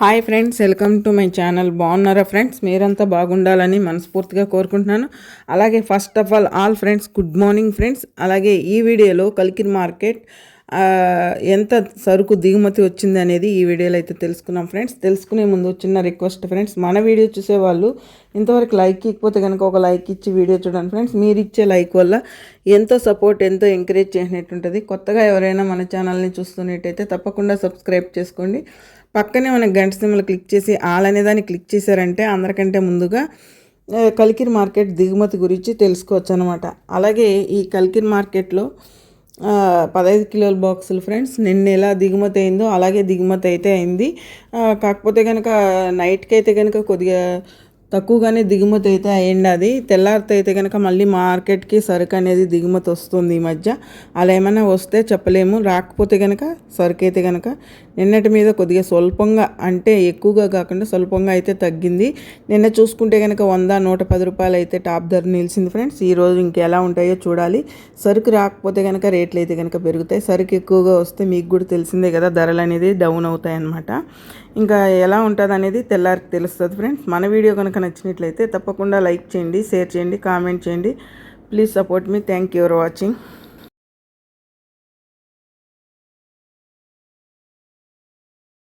Hi friends welcome to my channel బాగున్నారా friends మీరంతా బాగుండాలని మనస్ఫూర్తిగా కోరుకుంటున్నాను. అలాగే first of all all friends good morning friends అలాగే ఈ వీడియోలో కల్కిర్ మార్కెట్ ఎంత సరుకు దిగుమతి వచ్చింది అనేది ఈ వీడియోలో అయితే తెలుసుకున్నాం ఫ్రెండ్స్. తెలుసుకునే ముందు చిన్న రిక్వెస్ట్ ఫ్రెండ్స్. మన వీడియో చూసేవాళ్ళు ఇంతవరకు లైక్ ఇకపోతే కనుక ఒక లైక్ ఇచ్చి వీడియో చూడండి ఫ్రెండ్స్. మీరు ఇచ్చే లైక్ వల్ల ఎంతో సపోర్ట్ ఎంతో ఎంకరేజ్ చేసినట్టు ఉంటుంది. కొత్తగా ఎవరైనా మన ఛానల్ని చూస్తున్నట్టయితే తప్పకుండా సబ్స్క్రైబ్ చేసుకోండి. పక్కనే మన గంట సిమ్మలు క్లిక్ చేసి ఆల్ అనే దాన్ని క్లిక్ చేశారంటే అందరికంటే ముందుగా కలికిరి మార్కెట్ దిగుమతి గురించి తెలుసుకోవచ్చు అనమాట అలాగే ఈ కలికిరి మార్కెట్లో పదహైదు కిలోల బాక్సులు ఫ్రెండ్స్. నిన్న ఎలా దిగుమతి అయిందో అలాగే దిగుమతి అయితే అయింది. కాకపోతే కనుక నైట్కి అయితే కనుక కొద్దిగా తక్కువగానే దిగుమతి అయితే అయ్యండి అది. తెల్లారితే అయితే కనుక మళ్ళీ మార్కెట్కి సరుకు అనేది దిగుమతి వస్తుంది ఈ మధ్య. అలా ఏమైనా వస్తే చెప్పలేము. రాకపోతే కనుక సరుకు అయితే కనుక నిన్నటి మీద కొద్దిగా స్వల్పంగా అంటే ఎక్కువగా కాకుండా స్వల్పంగా అయితే తగ్గింది. నిన్న చూసుకుంటే కనుక వంద నూట పది రూపాయలు అయితే టాప్ ధర నిలిచింది ఫ్రెండ్స్. ఈ రోజు ఇంకెలా ఉంటాయో చూడాలి. సరుకు రాకపోతే కనుక రేట్లు అయితే కనుక పెరుగుతాయి. సరుకు ఎక్కువగా వస్తే మీకు కూడా తెలిసిందే కదా ధరలు అనేది డౌన్ అవుతాయి అన్నమాట. ఇంకా ఎలా ఉంటుంది అనేది తెల్లారికి తెలుస్తుంది ఫ్రెండ్స్. మన వీడియో కనుక నచ్చినట్లయితే తప్పకుండా లైక్ చేయండి షేర్ చేయండి కామెంట్ చేయండి. Please support me. Thank you for watching.